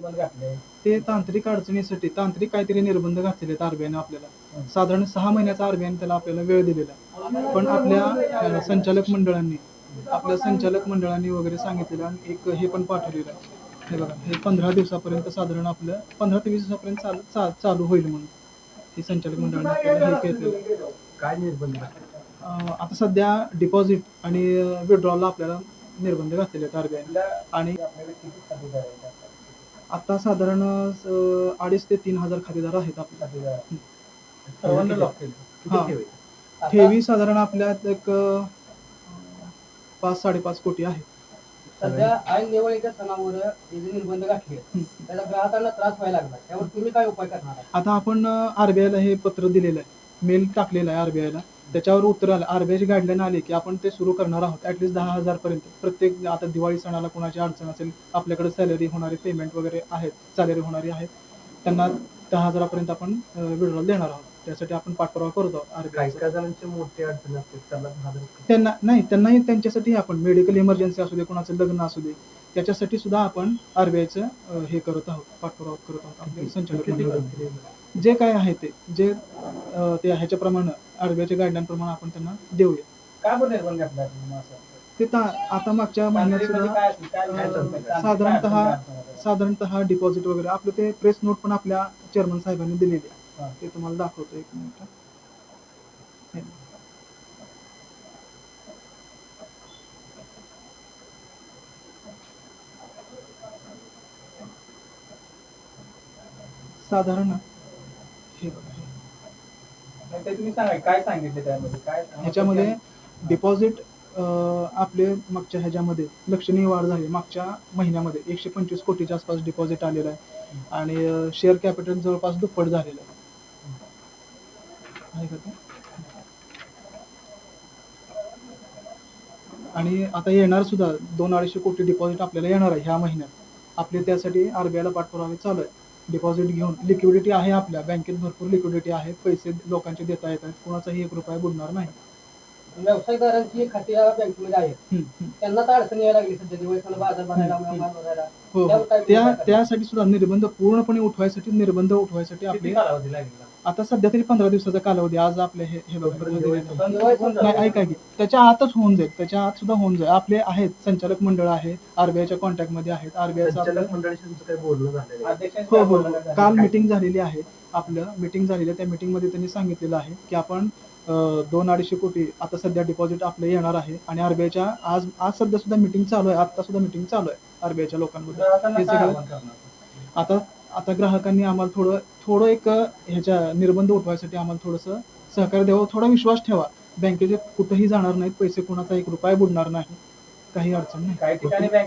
निर्बंध घातले. ते तांत्रिक अडचणीसाठी तांत्रिक काहीतरी निर्बंध घातलेले आहेत आरबीआयने आपल्याला. साधारण सहा महिन्याचा आरबीआयने त्याला आपल्याला वेळ दिलेला आहे. पण आपल्या संचालक मंडळांनी आपल्या संचालक मंडळांनी वगैरे सांगितलेलं आणि एक हे पण पाठवलेलं आहे. हे बघा हे पंधरा दिवसापर्यंत साधारण आपलं पंधरा ते वीस दिवसापर्यंत चालू चा- चालू होईल म्हणून हे संचालक मंडळाने आपल्याला हे. काय निर्बंध? आता सध्या डिपॉझिट आणि विड्रॉला आपल्याला निर्बंध घातलेले आहेत आरबीआय आणि आता साधारण अडीच ते तीन हजार खरेदीदार आहेत आपल्या. ठेवी साधारण आपल्यात एक पाच साडेपाच कोटी आहे. सध्या ऐन दिवाळीच्या सणामुळे हे जे निर्बंध घातले. त्याला ग्राहकांना त्रास व्हायला लागला. त्यावर तुम्ही काय उपाय करणार? आहात? आता आपण आरबीआयला हे पत्र दिलेलं आहे. मेल टाकलेलं आहे आरबीआयला त्याच्यावर उत्तर आलं. आरबीआयची गाईडलाईन आली की आपण ते सुरू करणार आहोत ऍटलीस्ट दहा हजार पर्यंत. प्रत्येक आता दिवाळी सणाला कोणाची अडचण असेल आपल्याकडे सॅलरी होणारे पेमेंट वगैरे आहेत सॅलरी होणारी आहेत त्यांना दहा हजारापर्यंत आपण विड्रॉल देणार आहोत. त्यासाठी आपण पाठपुरावा करत काही आरबीआय काही जणांची मोठी अडचण असते त्याला दहा हजार त्यांना नाही त्यांनाही त्यांच्यासाठी आपण मेडिकल इमर्जन्सी असू दे कोणाचं लग्न असू दे त्याच्यासाठी सुद्धा आपण आरबीआयचं हे करत आहोत पाठपुरावा करत आहोत आपले संचालक किती मंडळ. दिवस? जे काय आहे ते जे अं, ते ह्याच्याप्रमाणे आरबीआयच्या गाईडलाईन प्रमाणे आपण त्यांना देऊया काय बरं निर्बंध घातला तुम्ही असं? ते ता- आता मागच्या महिन्यात म्हणजे सुद्धा काय असेल? काय काय अं, चालतंय? काय- साधारणतः- काय अडचण आहे? साधारणतः डिपॉझिट वगैरे आपलं ते प्रेस नोट पण आपल्या चेअरमन साहेबांनी दिलेली. आहे ते तुम्हाला दाखवतो एक मिनिट. साधारण हे ते तुम्ही सांगा काय सांगितले त्यामध्ये? काय ह्याच्यामध्ये डिपॉझिट आपले मागच्या ह्याच्यामध्ये लक्षणीय वाढ झाली. मागच्या महिन्यामध्ये एकशे पंचवीस कोटीच्या आसपास डिपॉझिट आलेलं आहे. आणि शेअर कॅपिटल जवळपास दुप्पट झालेलं आहे? आणि आता येणार सुद्धा दोन अडीचशे कोटी डिपॉझिट आपल्याला येणार आहे ह्या महिन्यात. आपले त्यासाठी आरबीआयला पाठपुरावे चालू आहे डिपॉझिट घेऊन लिक्विडिटी आहे आपल्या. बँकेत भरपूर लिक्विडिटी आहे. पैसे लोकांचे देता येतात कोणाचाही एक रुपया बुडणार नाही. व्यवसायदारांची खाती या बँकेमध्ये आहेत. त्यांना तर अडचण यायला लागली सध्या. बाजार भरायला हो हो. त्या त्यासाठी सुद्धा निर्बंध पूर्णपणे उठवायसाठी निर्बंध उठवायसाठी आपले कालावधी लागेल? आता सध्या तरी पंधरा दिवसाचा कालावधी आज आपले हे हे बघा, नाही ऐका की. त्याच्या आतच होऊन जाईल. त्याच्या आत सुद्धा होऊन जाईल. आपले आहेत संचालक मंडळ आहे आरबीआयच्या कॉन्टॅक्टमध्ये आहेत. आरबीआयचं आहे? हो हो. काल मीटिंग झालेली आहे. आपलं मीटिंग झालेली आहे. त्या मीटिंगमध्ये त्यांनी सांगितलेलं आहे की आपण दोन अडीचशे कोटी आता सध्या डिपॉझिट आपलं येणार आहे आणि आरबीआयच्या आज आज सध्या सुद्धा मीटिंग चालू आहे. आता सुद्धा मीटिंग चालू आहे आरबीआयच्या लोकांमध्ये? आता आता ग्राहकांनी आम्हाला थोडं थोडं एक ह्याच्या निर्बंध उठवायसाठी आम्हाला थोडंसं सहकार्य द्यावं थोडा विश्वास ठेवा. बँकेचे कुठेही जाणार नाहीत पैसे कोणाचा एक रुपया बुडणार नाही. काही अडचण नाही.